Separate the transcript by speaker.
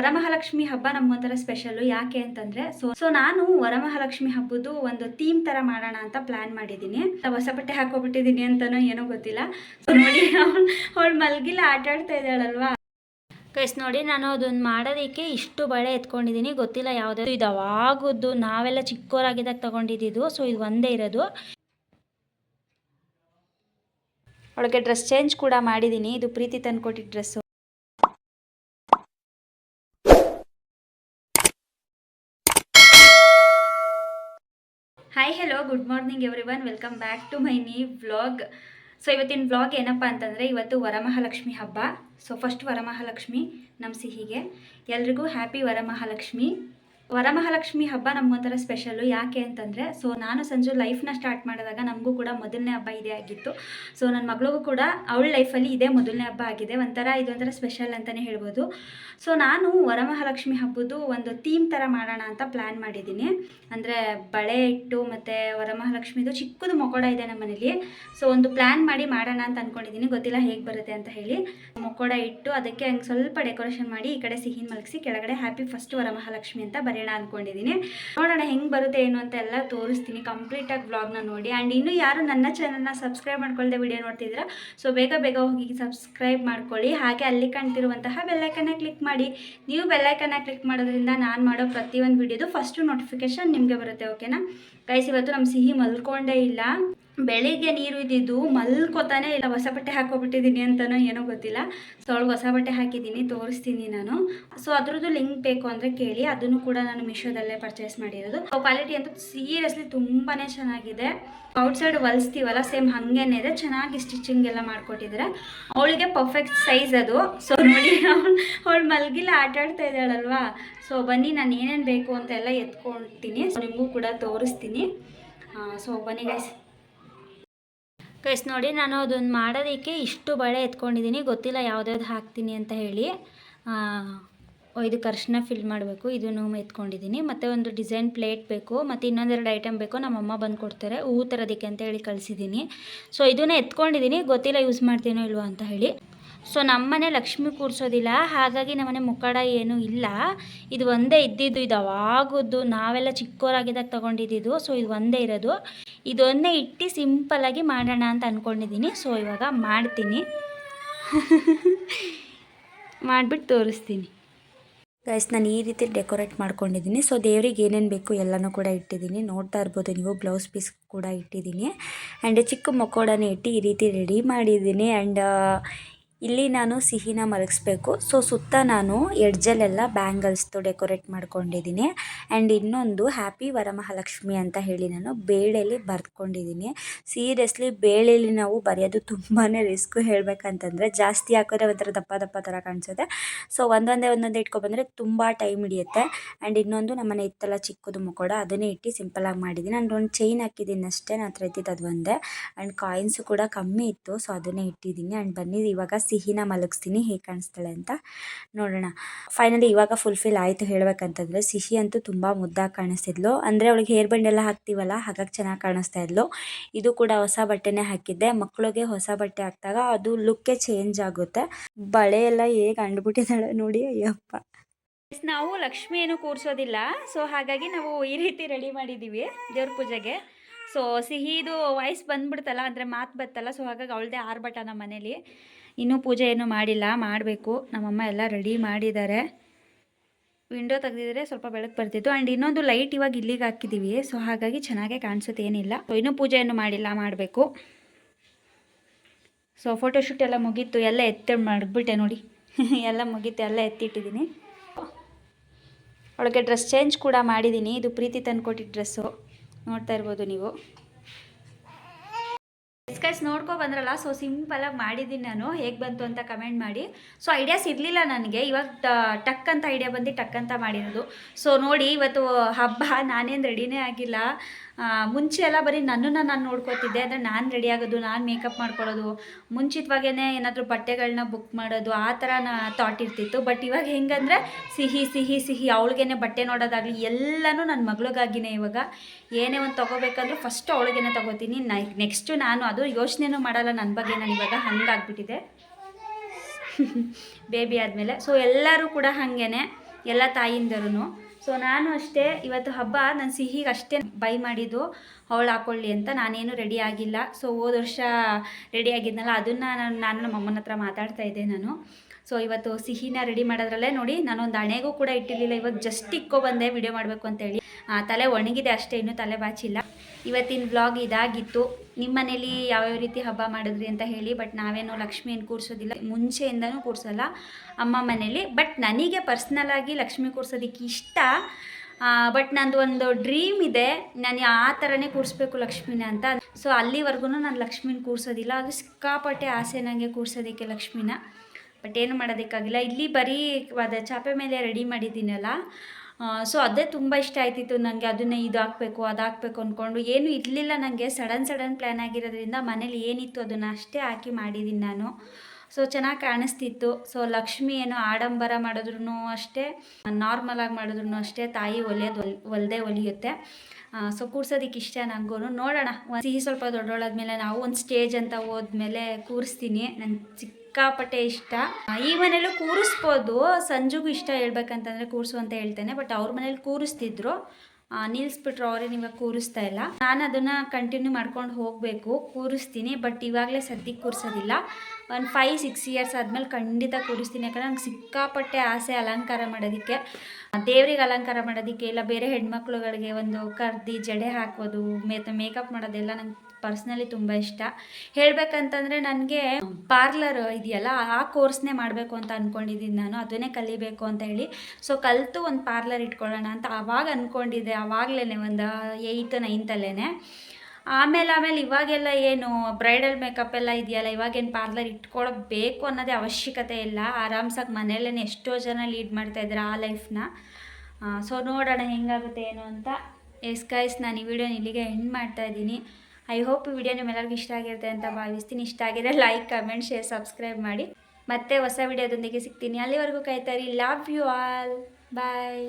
Speaker 1: ವರಮಹಾಲಕ್ಷ್ಮಿ ಹಬ್ಬ ನಮ್ಗೊಂಥರ ಸ್ಪೆಷಲ್ಲು ಯಾಕೆ ಅಂತಂದ್ರೆ ಸೊ ಸೊ ನಾನು ವರಮಹಾಲಕ್ಷ್ಮಿ ಹಬ್ಬದ್ದು ಒಂದು ಥೀಮ್ ತರ ಮಾಡೋಣ ಅಂತ ಪ್ಲಾನ್ ಮಾಡಿದ್ದೀನಿ. ಹೊಸ ಬಟ್ಟೆ ಹಾಕೋಬಿಟ್ಟಿದ್ದೀನಿ ಅಂತನೋ ಏನೋ ಗೊತ್ತಿಲ್ಲ. ಸೊ ನೋಡಿ ಅವಳು ಮಲ್ಗಿಲ್ಲ, ಆಟ ಆಡ್ತಾ ಇದ್ದಾಳಲ್ವಾ?
Speaker 2: ಕೈಸ್ ನೋಡಿ ನಾನು ಅದೊಂದು ಮಾಡೋದಕ್ಕೆ ಇಷ್ಟು ಬಳೆ ಎತ್ಕೊಂಡಿದ್ದೀನಿ. ಗೊತ್ತಿಲ್ಲ ಯಾವುದಾದ್ರು ಇದು ಅವಾಗದ್ದು ನಾವೆಲ್ಲ ಚಿಕ್ಕವರಾಗಿದ್ದಾಗ ತಗೊಂಡಿದ್ದು ಸೊ ಇದು ಒಂದೇ ಇರೋದು.
Speaker 1: ಅವಳಿಗೆ ಡ್ರೆಸ್ ಚೇಂಜ್ ಕೂಡ ಮಾಡಿದ್ದೀನಿ. ಇದು ಪ್ರೀತಿ ತಂದುಕೊಟ್ಟಿದ್ದ dress hi hello good morning everyone welcome back to my new vlog so ಇವತ್ತಿನ ವ್ಲಾಗ್ ಏನಪ್ಪ ಅಂತಂದರೆ, ಇವತ್ತು ವರಮಹಾಲಕ್ಷ್ಮಿ ಹಬ್ಬ. ಸೊ ಫಸ್ಟ್ ವರಮಹಾಲಕ್ಷ್ಮಿ ನಮ್ಮ ಸಿಹಿಗೆ ಎಲ್ರಿಗೂ ಹ್ಯಾಪಿ ವರಮಹಾಲಕ್ಷ್ಮಿ. ವರಮಹಾಲಕ್ಷ್ಮಿ ಹಬ್ಬ ನಮ್ಗೊಂಥರ ಸ್ಪೆಷಲು ಯಾಕೆ ಅಂತಂದರೆ ಸೊ ನಾನು ಸಂಜು ಲೈಫ್ನ ಸ್ಟಾರ್ಟ್ ಮಾಡಿದಾಗ ನಮಗೂ ಕೂಡ ಮೊದಲನೇ ಹಬ್ಬ ಇದೇ ಆಗಿತ್ತು. ಸೊ ನನ್ನ ಮಗಳಿಗೂ ಕೂಡ ಅವಳ ಲೈಫಲ್ಲಿ ಇದೇ ಮೊದಲನೇ ಹಬ್ಬ ಆಗಿದೆ. ಒಂಥರ ಇದೊಂಥರ ಸ್ಪೆಷಲ್ ಅಂತಲೇ ಹೇಳ್ಬೋದು. ಸೊ ನಾನು ವರಮಹಾಲಕ್ಷ್ಮಿ ಹಬ್ಬದ್ದು ಒಂದು ಥೀಮ್ ಥರ ಮಾಡೋಣ ಅಂತ ಪ್ಲ್ಯಾನ್ ಮಾಡಿದ್ದೀನಿ. ಅಂದರೆ ಬಳೆ ಇಟ್ಟು ಮತ್ತು ವರಮಹಾಲಕ್ಷ್ಮಿದು ಚಿಕ್ಕದು ಮೊಕೋಡ ಇದೆ ನಮ್ಮ ಮನೇಲಿ. ಸೊ ಒಂದು ಪ್ಲ್ಯಾನ್ ಮಾಡಿ ಮಾಡೋಣ ಅಂತ ಅಂದ್ಕೊಂಡಿದ್ದೀನಿ ಗೊತ್ತಿಲ್ಲ ಹೇಗೆ ಬರುತ್ತೆ ಅಂತ ಹೇಳಿ. ಮೊಕೋಡ ಇಟ್ಟು ಅದಕ್ಕೆ ಹಂಗೆ ಸ್ವಲ್ಪ ಡೆಕೋರೇಷನ್ ಮಾಡಿ ಈ ಕಡೆ ಸಿಹಿನ ಮಲಗಿಸಿ, ಕೆಳಗಡೆ ಹ್ಯಾಪಿ ಫಸ್ಟ್ ವರಮಹಾಲಕ್ಷ್ಮಿ ಅಂತ ಬರೆಯೋಣ ಅಂದ್ಕೊಂಡಿದ್ದೀನಿ ನೋಡೋಣ ಹೆಂಗೆ ಬರುತ್ತೆ ಏನು ಅಂತ ಎಲ್ಲ ತೋರಿಸ್ತೀನಿ. ಕಂಪ್ಲೀಟಾಗಿ ವ್ಲಾಗ್ನ ನೋಡಿ. ಆ್ಯಂಡ್ ಇನ್ನೂ ಯಾರು ನನ್ನ ಚಾನಲ್ನ ಸಬ್ಸ್ಕ್ರೈಬ್ ಮಾಡ್ಕೊಳ್ಳದೆ ವಿಡಿಯೋ ನೋಡ್ತಿದ್ದೀರಾ ಸೊ ಬೇಗ ಬೇಗ ಹೋಗಿ ಸಬ್ಸ್ಕ್ರೈಬ್ ಮಾಡ್ಕೊಳ್ಳಿ. ಹಾಗೆ ಅಲ್ಲಿ ಕಾಣ್ತಿರುವಂತಹ ಬೆಲ್ಲೈಕನ್ನ ಕ್ಲಿಕ್ ಮಾಡಿ. ನೀವು ಬೆಲ್ಲೈಕನ್ನ ಕ್ಲಿಕ್ ಮಾಡೋದ್ರಿಂದ ನಾನು ಮಾಡೋ ಪ್ರತಿಯೊಂದು ವಿಡಿಯೋದು ಫಸ್ಟು ನೋಟಿಫಿಕೇಶನ್ ನಿಮಗೆ ಬರುತ್ತೆ ಓಕೆನಾ ಗೈಸ್, ಇವತ್ತು ನಮ್ಮ ಸಿಹಿ ಮಲ್ಕೊಂಡೇ ಇಲ್ಲ. ಬೆಳಿಗ್ಗೆ ನೀರು ಇದ್ದಿದ್ದು ಮಲ್ಕೋತಾನೆ ಇಲ್ಲ. ಹೊಸ ಬಟ್ಟೆ ಹಾಕೋಬಿಟ್ಟಿದ್ದೀನಿ ಅಂತನೋ ಏನೋ ಗೊತ್ತಿಲ್ಲ. ಸೊ ಅವಳಿಗೆ ಹೊಸ ಬಟ್ಟೆ ಹಾಕಿದ್ದೀನಿ, ತೋರಿಸ್ತೀನಿ ನಾನು. ಸೊ ಅದ್ರದ್ದು ಲಿಂಕ್ ಬೇಕು ಅಂದರೆ ಕೇಳಿ. ಅದನ್ನು ಕೂಡ ನಾನು ಮಿಶೋದಲ್ಲೇ ಪರ್ಚೇಸ್ ಮಾಡಿರೋದು. ಕ್ವಾಲಿಟಿ ಅಂತೂ ಸೀರಿಯಸ್ಲಿ ತುಂಬಾ ಚೆನ್ನಾಗಿದೆ. ಔಟ್ಸೈಡ್ ಹೊಲಿಸ್ತೀವಲ್ಲ ಸೇಮ್ ಹಾಗೇನೆ ಇದೆ. ಚೆನ್ನಾಗಿ ಸ್ಟಿಚಿಂಗ್ ಎಲ್ಲ ಮಾಡಿಕೊಟ್ಟಿದ್ದಾರೆ. ಅವಳಿಗೆ ಪರ್ಫೆಕ್ಟ್ ಸೈಜ್ ಅದು. ಸೊ ನೋಡಿ, ಅವಳು ಮಲಗಿಲ್ಲ ಆಟ ಆಡ್ತಾ ಇದ್ದಾಳಲ್ವಾ? ಸೊ ಬನ್ನಿ, ನಾನು ಏನೇನು ಬೇಕು ಅಂತ ಎಲ್ಲ ಎತ್ಕೊಳ್ತೀನಿ ಸೊ ನಿಮಗೂ ಕೂಡ ತೋರಿಸ್ತೀನಿ. ಸೊ ಬನ್ನಿ ಗೈಸ್
Speaker 2: ಗೈಸ್ ನೋಡಿ, ನಾನು ಅದೊಂದು ಮಾಡೋದಕ್ಕೆ ಇಷ್ಟು ಬಳೆ ಎತ್ಕೊಂಡಿದ್ದೀನಿ ಗೊತ್ತಿಲ್ಲ ಯಾವುದ್ಯಾವ್ದು ಹಾಕ್ತೀನಿ ಅಂತ ಹೇಳಿ. ಇದು ಕರ್ಷಣ ಫಿಲ್ ಮಾಡಬೇಕು. ಇದನ್ನು ಎತ್ಕೊಂಡಿದ್ದೀನಿ ಮತ್ತು ಒಂದು ಡಿಸೈನ್ ಪ್ಲೇಟ್ ಬೇಕು. ಮತ್ತು ಇನ್ನೊಂದೆರಡು ಐಟಮ್ ಬೇಕು. ನಮ್ಮಮ್ಮ ಬಂದು ಕೊಡ್ತಾರೆ. ಹೂ ತರೋದಕ್ಕೆ ಅಂತ ಹೇಳಿ ಕಳಿಸಿದ್ದೀನಿ ಸೊ ಇದನ್ನು ಎತ್ಕೊಂಡಿದ್ದೀನಿ ಗೊತ್ತಿಲ್ಲ ಯೂಸ್ ಮಾಡ್ತೀನೋ ಇಲ್ವೋ ಅಂತ ಹೇಳಿ. ಸೊ ನಮ್ಮನೆ ಲಕ್ಷ್ಮಿ ಕೂರಿಸೋದಿಲ್ಲ, ಹಾಗಾಗಿ ನಮ್ಮನೆ ಮುಖಡ ಏನೂ ಇಲ್ಲ. ಇದು ಒಂದೇ ಇದ್ದಿದ್ದು, ಇದು ಅವಾಗದ್ದು ನಾವೆಲ್ಲ ಚಿಕ್ಕವರಾಗಿದ್ದಾಗ ತೊಗೊಂಡಿದ್ದು ಸೊ ಇದು ಒಂದೇ ಇರೋದು. ಇದೊಂದೇ ಇಟ್ಟು ಸಿಂಪಲ್ಲಾಗಿ ಮಾಡೋಣ ಅಂತ ಅಂದ್ಕೊಂಡಿದ್ದೀನಿ ಸೊ ಇವಾಗ ಮಾಡ್ತೀನಿ. ಮಾಡಿಬಿಟ್ಟು ತೋರಿಸ್ತೀನಿ.
Speaker 1: ಗೈಸ್ ನಾನು ಈ ರೀತಿ ಡೆಕೋರೇಟ್ ಮಾಡ್ಕೊಂಡಿದ್ದೀನಿ. ಸೊ ದೇವ್ರಿಗೆ ಏನೇನು ಬೇಕು ಎಲ್ಲನೂ ಕೂಡ ಇಟ್ಟಿದ್ದೀನಿ. ನೋಡ್ತಾ ಇರ್ಬೋದು ನೀವು, ಬ್ಲೌಸ್ ಪೀಸ್ ಕೂಡ ಇಟ್ಟಿದ್ದೀನಿ. ಆ್ಯಂಡ್ ಚಿಕ್ಕ ಮೊಕೋಡನೇ ಇಟ್ಟು ಈ ರೀತಿ ರೆಡಿ ಮಾಡಿದ್ದೀನಿ. ಆ್ಯಂಡ್ ಇಲ್ಲಿ ನಾನು ಸಿಹಿನ ಮಲಗಿಸ್ಬೇಕು. ಸೊ ಸುತ್ತ ನಾನು ಎಡ್ಜಲ್ಲೆಲ್ಲ ಬ್ಯಾಂಗಲ್ಸ್ದು ಡೆಕೋರೇಟ್ ಮಾಡ್ಕೊಂಡಿದ್ದೀನಿ. ಆ್ಯಂಡ್ ಇನ್ನೊಂದು ಹ್ಯಾಪಿ ವರಮಹಾಲಕ್ಷ್ಮಿ ಅಂತ ಹೇಳಿ ನಾನು ಬೇಳೆಲಿ ಬರ್ದ್ಕೊಂಡಿದ್ದೀನಿ. ಸೀರಿಯಸ್ಲಿ ಬೇಳೆಲಿ ನಾವು ಬರೆಯೋದು ತುಂಬಾ ರಿಸ್ಕು ಹೇಳಬೇಕಂತಂದರೆ ಜಾಸ್ತಿ ಹಾಕಿದ್ರೆ ಒಂಥರ ದಪ್ಪ ದಪ್ಪ ಥರ ಕಾಣಿಸುತ್ತೆ ಸೊ ಒಂದೊಂದೇ ಒಂದೊಂದೇ ಇಟ್ಕೊಬಂದರೆ ತುಂಬ ಟೈಮ್ ಹಿಡಿಯುತ್ತೆ. ಆ್ಯಂಡ್ ಇನ್ನೊಂದು ನಮ್ಮನೆ ಇತ್ತಲ್ಲ ಚಿಕ್ಕದು ಮುಖೋಡ ಅದನ್ನೇ ಇಟ್ಟು ಸಿಂಪಲಾಗಿ ಮಾಡಿದ್ದೀನಿ. ನಾನು ಒಂದು ಚೈನ್ ಹಾಕಿದ್ದೀನಿ ಅಷ್ಟೇ ನಾನು ಇದ್ದಿದ್ದು ಅದು ಒಂದೇ. ಆ್ಯಂಡ್ ಕಾಯಿನ್ಸು ಕೂಡ ಕಮ್ಮಿ ಇತ್ತು ಸೊ ಅದನ್ನೇ ಇಟ್ಟಿದ್ದೀನಿ. ಆ್ಯಂಡ್ ಬನ್ನಿ, ಇವಾಗ ಸಿಹಿನ ಮಲಗಿಸ್ತೀನಿ, ಹೇಗೆ ಕಾಣಿಸ್ತಾಳೆ ಅಂತ ನೋಡೋಣ. ಫೈನಲಿ ಇವಾಗ ಫುಲ್ಫಿಲ್ ಆಯಿತು ಹೇಳಬೇಕಂತಂದರೆ ಸಿಹಿ ಅಂತೂ ತುಂಬ ಮುದ್ದಾಗಿ ಕಾಣಿಸ್ತಿದ್ಲು. ಅಂದರೆ ಅವಳಿಗೆ ಹೇರ್ ಬಂಡ್ ಎಲ್ಲ ಹಾಕ್ತೀವಲ್ಲ, ಹಾಗಾಗಿ ಚೆನ್ನಾಗಿ ಕಾಣಿಸ್ತಾ ಇದ್ಲು. ಇದು ಕೂಡ ಹೊಸ ಬಟ್ಟೆನೇ ಹಾಕಿದ್ದೆ. ಮಕ್ಕಳಿಗೆ ಹೊಸ ಬಟ್ಟೆ ಹಾಕಿದಾಗ ಅದು ಲುಕ್ಕೇ ಚೇಂಜ್ ಆಗುತ್ತೆ. ಬಳೆ ಎಲ್ಲ ಹೇಗೆ ಅಂಡ್ಬಿಟ್ಟಿದ್ದಾಳೆ ನೋಡಿ, ಅಯ್ಯಪ್ಪ. ನಾವು ಲಕ್ಷ್ಮಿಯನ್ನು ಏನು ಕೂರಿಸೋದಿಲ್ಲ. ಸೊ ಹಾಗಾಗಿ ನಾವು ಈ ರೀತಿ ರೆಡಿ ಮಾಡಿದ್ದೀವಿ ದೇವ್ರ ಪೂಜೆಗೆ. ಸೊ ಸಿಹಿದು ವಾಯ್ಸ್ ಬಂದ್ಬಿಡ್ತಲ್ಲ, ಅಂದರೆ ಮಾತು ಬತ್ತಲ್ಲ ಸೊ ಹಾಗಾಗಿ ಅವಳದೇ ಆರ್ಭಟ ನಮ್ಮ ಮನೇಲಿ. ಇನ್ನೂ ಪೂಜೆ ಏನೂ ಮಾಡಿಲ್ಲ, ಮಾಡಬೇಕು. ನಮ್ಮಮ್ಮ ಎಲ್ಲ ರೆಡಿ ಮಾಡಿದ್ದಾರೆ. ವಿಂಡೋ ತೆಗೆದಿದ್ರೆ ಸ್ವಲ್ಪ ಬೆಳಕು ಬರ್ತಿತ್ತು. ಆ್ಯಂಡ್ ಇನ್ನೊಂದು ಲೈಟ್ ಇವಾಗ ಇಲ್ಲಿಗೆ ಹಾಕಿದ್ದೀವಿ. ಸೊ ಹಾಗಾಗಿ ಚೆನ್ನಾಗೆ ಕಾಣಿಸುತ್ತೆ, ಏನಿಲ್ಲ. ಸೊ ಇನ್ನೂ ಪೂಜೆಯನ್ನು ಮಾಡಿಲ್ಲ, ಮಾಡಬೇಕು. ಸೊ ಫೋಟೋಶೂಟ್ ಎಲ್ಲ ಮುಗೀತು. ಎಲ್ಲ ಎತ್ತಿ ಮಾಡಿಬಿಟ್ಟೆ ನೋಡಿ. ಎಲ್ಲ ಮುಗೀತು, ಎಲ್ಲ ಎತ್ತಿಟ್ಟಿದ್ದೀನಿ. ಅವಳಿಗೆ ಡ್ರೆಸ್ ಚೇಂಜ್ ಕೂಡ ಮಾಡಿದ್ದೀನಿ. ಇದು ಪ್ರೀತಿ ತಂದುಕೊಟ್ಟಿದ್ದ ಡ್ರೆಸ್ಸು ನೋಡ್ತಾ ಇರ್ಬೋದು ನೀವು. ಸ್ಕೈಸ್ ನೋಡ್ಕೊ ಬಂದ್ರಲ್ಲ ಸೊ ಸಿಂಪಲಾಗಿ ಮಾಡಿದ್ದೀನಿ ನಾನು. ಹೇಗೆ ಬಂತು ಅಂತ ಕಮೆಂಟ್ ಮಾಡಿ. ಸೊ ಐಡಿಯಾಸ್ ಇರಲಿಲ್ಲ ನನಗೆ. ಇವಾಗ ಟಕ್ ಅಂತ ಐಡಿಯಾ ಬಂದು ಟಕ್ ಅಂತ ಮಾಡಿರೋದು. ಸೊ ನೋಡಿ, ಇವತ್ತು ಹಬ್ಬ, ನಾನೇನು ರೆಡಿನೇ ಆಗಿಲ್ಲ. ಮುಂಚೆ ಎಲ್ಲ ಬರೀ ನನ್ನನ್ನು ನಾನು ನೋಡ್ಕೋತಿದ್ದೆ. ಅಂದರೆ ನಾನು ರೆಡಿ ಆಗೋದು, ನಾನು ಮೇಕಪ್ ಮಾಡ್ಕೊಳ್ಳೋದು ಮುಂಚಿತವಾಗೇ ಏನಾದರೂ ಬಟ್ಟೆಗಳನ್ನ ಬುಕ್ ಮಾಡೋದು, ಆ ಥರ ಥಾಟ್ ಇರ್ತಿತ್ತು. ಬಟ್ ಇವಾಗ ಹೆಂಗಂದರೆ ಸಿಹಿ ಸಿಹಿ ಸಿಹಿ, ಅವಳಿಗೇನೆ ಬಟ್ಟೆ ನೋಡೋದಾಗಲಿ ಎಲ್ಲನೂ ನನ್ನ ಮಗಳಿಗಾಗಿನೇ ಇವಾಗ. ಏನೇ ಒಂದು ತೊಗೋಬೇಕಂದ್ರೂ ಫಸ್ಟ್ ಅವಳಿಗೇನೆ ತೊಗೋತೀನಿ. ನೆಕ್ಸ್ಟು ನಾನು ಅದು ಯೋಚನೆನೂ ಮಾಡಲ್ಲ ನನ್ನ ಬಗ್ಗೆ ನಾನು ಇವಾಗ ಹಂಗಾಗ್ಬಿಟ್ಟಿದೆ. ಬೇಬಿ ಆದಮೇಲೆ. ಸೊ ಎಲ್ಲರೂ ಕೂಡ ಹಾಗೇನೆ, ಎಲ್ಲ ತಾಯಿಂದರೂ ಸೊ ನಾನು ಅಷ್ಟೇ, ಇವತ್ತು ಹಬ್ಬ, ನಾನು ಸಿಹಿಗೆ ಅಷ್ಟೇ ಬೈ ಮಾಡಿದ್ದು, ಅವಳು ಹಾಕೊಳ್ಳಿ ಅಂತ. ನಾನೇನು ರೆಡಿ ಆಗಿಲ್ಲ. ಸೊ ಹೋದ ವರ್ಷ ರೆಡಿ ಆಗಿದ್ನಲ್ಲ, ಅದನ್ನು ನಾನು ನಾನು ನಮ್ಮ ಅಮ್ಮನ ಹತ್ರ ಮಾತಾಡ್ತಾ ಇದ್ದೆ ನಾನು. ಸೊ ಇವತ್ತು ಸಿಹಿನ ರೆಡಿ ಮಾಡೋದ್ರಲ್ಲೇ ನೋಡಿ, ನಾನೊಂದು ಹಣೆಗೂ ಕೂಡ ಇಟ್ಟಿರಲಿಲ್ಲ. ಇವಾಗ ಜಸ್ಟ್ ಇಕ್ಕೊ ಬಂದೆ ವಿಡಿಯೋ ಮಾಡಬೇಕು ಅಂತೇಳಿ. ತಲೆ ಒಣಗಿದೆ ಅಷ್ಟೇ, ಇನ್ನೂ ತಲೆ ಬಾಚಿಲ್ಲ. ಇವತ್ತಿನ ವ್ಲಾಗ್ ಇದಾಗಿತ್ತು. ನಿಮ್ಮ ಮನೇಲಿ ಯಾವ್ಯಾವ ರೀತಿ ಹಬ್ಬ ಮಾಡಿದ್ರಿ ಅಂತ ಹೇಳಿ ಬಟ್ ನಾವೇನು ಲಕ್ಷ್ಮಿಯನ್ನು ಕೂರಿಸೋದಿಲ್ಲ. ಮುಂಚೆಯಿಂದನೂ ಕೂರಿಸಲ್ಲ ಅಮ್ಮ ಮನೇಲಿ ಬಟ್ ನನಗೆ ಪರ್ಸ್ನಲ್ ಆಗಿ ಲಕ್ಷ್ಮಿ ಕೂರಿಸೋದಕ್ಕೆ ಇಷ್ಟ. ಬಟ್ ನಂದು ಒಂದು ಡ್ರೀಮ್ ಇದೆ. ನಾನು ಆ ಥರನೇ ಕೂರಿಸ್ಬೇಕು ಲಕ್ಷ್ಮಿನ ಅಂತ. ಸೊ ಅಲ್ಲಿವರೆಗೂ ನಾನು ಲಕ್ಷ್ಮಿನ ಕೂರಿಸೋದಿಲ್ಲ. ಅದು ಸಿಕ್ಕಾಪಟ್ಟೆ ಆಸೆ ನನಗೆ ಕೂರಿಸೋದಕ್ಕೆ ಲಕ್ಷ್ಮಿನ. ಬಟ್ ಏನು ಮಾಡೋದಕ್ಕಾಗಿಲ್ಲ. ಇಲ್ಲಿ ಬರೀ ಅದ ಚಾಪೆ ಮೇಲೆ ರೆಡಿ ಮಾಡಿದ್ದೀನಲ್ಲ. ಸೊ ಅದೇ ತುಂಬ ಇಷ್ಟ ಆಯ್ತಿತ್ತು. ನನಗೆ ಅದನ್ನೇ ಇದು ಹಾಕಬೇಕು, ಅದು ಹಾಕ್ಬೇಕು ಅಂದ್ಕೊಂಡು ಏನು ಇರಲಿಲ್ಲ ನನಗೆ ಸಡನ್ ಸಡನ್ ಪ್ಲ್ಯಾನ್ ಆಗಿರೋದ್ರಿಂದ ಮನೇಲಿ ಏನಿತ್ತು ಅದನ್ನು ಅಷ್ಟೇ ಹಾಕಿ ಮಾಡಿದ್ದೀನಿ ನಾನು. ಸೊ ಚೆನ್ನಾಗಿ ಕಾಣಿಸ್ತಿತ್ತು. ಸೊ ಲಕ್ಷ್ಮಿ ಏನು ಆಡಂಬರ ಮಾಡಿದ್ರು ಅಷ್ಟೇ ನಾರ್ಮಲ್ ಆಗಿ ಮಾಡಿದ್ರು ಅಷ್ಟೇ ತಾಯಿ ಒಲಿಯೋದು ಒಲ್, ಒಲ್ದೇ ಒಲಿಯುತ್ತೆ. ಸೊ ಕೂರ್ಸೋದಕ್ಕೆ ಇಷ್ಟ ನನಗೂ ನೋಡೋಣ. ಸಿಹಿ ಸ್ವಲ್ಪ ದೊಡ್ಡೋಳಾದ್ಮೇಲೆ ನಾವು ಒಂದು ಸ್ಟೇಜ್ ಅಂತ ಹೋದ್ಮೇಲೆ ಕೂರಿಸ್ತೀನಿ. ನನ್ನ ಸಿಕ್ಕಾಪಟ್ಟೆ ಇಷ್ಟ. ಈ ಮನೇಲೂ ಕೂರಿಸ್ಬೋದು. ಸಂಜುಗೂ ಇಷ್ಟ ಹೇಳ್ಬೇಕಂತಂದ್ರೆ ಕೂರಿಸು ಅಂತ ಹೇಳ್ತೇನೆ. ಬಟ್ ಅವ್ರ ಮನೇಲಿ ಕೂರಿಸ್ತಿದ್ರು. ನಿಲ್ಲಿಸ್ಬಿಟ್ರು ಅವ್ರೇನು ಇವಾಗ ಕೂರಿಸ್ತಾ ಇಲ್ಲ. ನಾನು ಅದನ್ನು ಕಂಟಿನ್ಯೂ ಮಾಡ್ಕೊಂಡು ಹೋಗಬೇಕು. ಕೂರಿಸ್ತೀನಿ. ಬಟ್ ಇವಾಗಲೇ ಸದ್ಯಕ್ಕೆ ಕೂರಿಸೋದಿಲ್ಲ. ಒಂದು ಫೈವ್ ಸಿಕ್ಸ್ ಇಯರ್ಸ್ ಆದಮೇಲೆ ಖಂಡಿತ ಕೂರಿಸ್ತೀನಿ ಯಾಕಂದರೆ ನಂಗೆ ಸಿಕ್ಕಾಪಟ್ಟೆ ಆಸೆ ಅಲಂಕಾರ ಮಾಡೋದಕ್ಕೆ. ದೇವ್ರಿಗೆ ಅಲಂಕಾರ ಮಾಡೋದಕ್ಕೆ ಇಲ್ಲ ಬೇರೆ ಹೆಣ್ಮಕ್ಳುಗಳಿಗೆ ಒಂದು ಕರ್ದಿ, ಜಡೆ ಹಾಕೋದು ಮೇತ ಮೇಕಪ್ ಮಾಡೋದೆಲ್ಲ ನಂಗೆ ಪರ್ಸ್ನಲಿ ತುಂಬ ಇಷ್ಟ. ಹೇಳಬೇಕಂತಂದರೆ ನನಗೆ ಪಾರ್ಲರ್ ಇದೆಯಲ್ಲ, ಆ ಕೋರ್ಸ್ನೇ ಮಾಡಬೇಕು ಅಂತ ಅಂದ್ಕೊಂಡಿದ್ದೀನಿ ನಾನು. ಅದನ್ನೇ ಕಲಿಬೇಕು ಅಂತ ಹೇಳಿ. ಸೊ ಕಲಿತು ಒಂದು ಪಾರ್ಲರ್ ಇಟ್ಕೊಳ್ಳೋಣ ಅಂತ ಆವಾಗ ಅಂದ್ಕೊಂಡಿದ್ದೆ ಆವಾಗಲೇ ಒಂದು ಏಯ್ತ್ ನೈನ್ತಲ್ಲೇ ಆಮೇಲೆ ಆಮೇಲೆ ಇವಾಗೆಲ್ಲ ಏನು ಬ್ರೈಡಲ್ ಮೇಕಪ್ ಎಲ್ಲ ಇದೆಯಲ್ಲ ಇವಾಗೇನು ಪಾರ್ಲರ್ ಇಟ್ಕೊಳ್ಬೇಕು ಅನ್ನೋದೇ ಅವಶ್ಯಕತೆ ಇಲ್ಲ. ಆರಾಮ್ಸಾಗಿ ಮನೆಯಲ್ಲೇ ಎಷ್ಟೋ ಜನ ಲೀಡ್ ಮಾಡ್ತಾ ಇದ್ದಾರೆ ಆ ಲೈಫ್ನ ಸೊ ನೋಡೋಣ ಹೆಂಗಾಗುತ್ತೆ ಏನು ಅಂತ. ಎಸ್ ಗೈಸ್ ನಾನು ಈ ವಿಡಿಯೋನ ಇಲ್ಲಿಗೆ ಎಂಡ್ ಮಾಡ್ತಾ ಇದ್ದೀನಿ. ಐ ಹೋಪ್ ಈ ವಿಡಿಯೋ ನಿಮ್ಮೆಲ್ಲರಿಗೂ ಇಷ್ಟ ಆಗಿರುತ್ತೆ ಅಂತ ಭಾವಿಸ್ತೀನಿ. ಇಷ್ಟ ಆಗಿದ್ರೆ ಲೈಕ್ ಕಮೆಂಟ್ ಶೇರ್ ಸಬ್ಸ್ಕ್ರೈಬ್ ಮಾಡಿ. ಮತ್ತೆ ಹೊಸ ವಿಡಿಯೋದೊಂದಿಗೆ ಸಿಗ್ತೀನಿ. ಅಲ್ಲಿವರೆಗೂ ಕಾಯ್ತಾ ಇರಿ. Love you all bye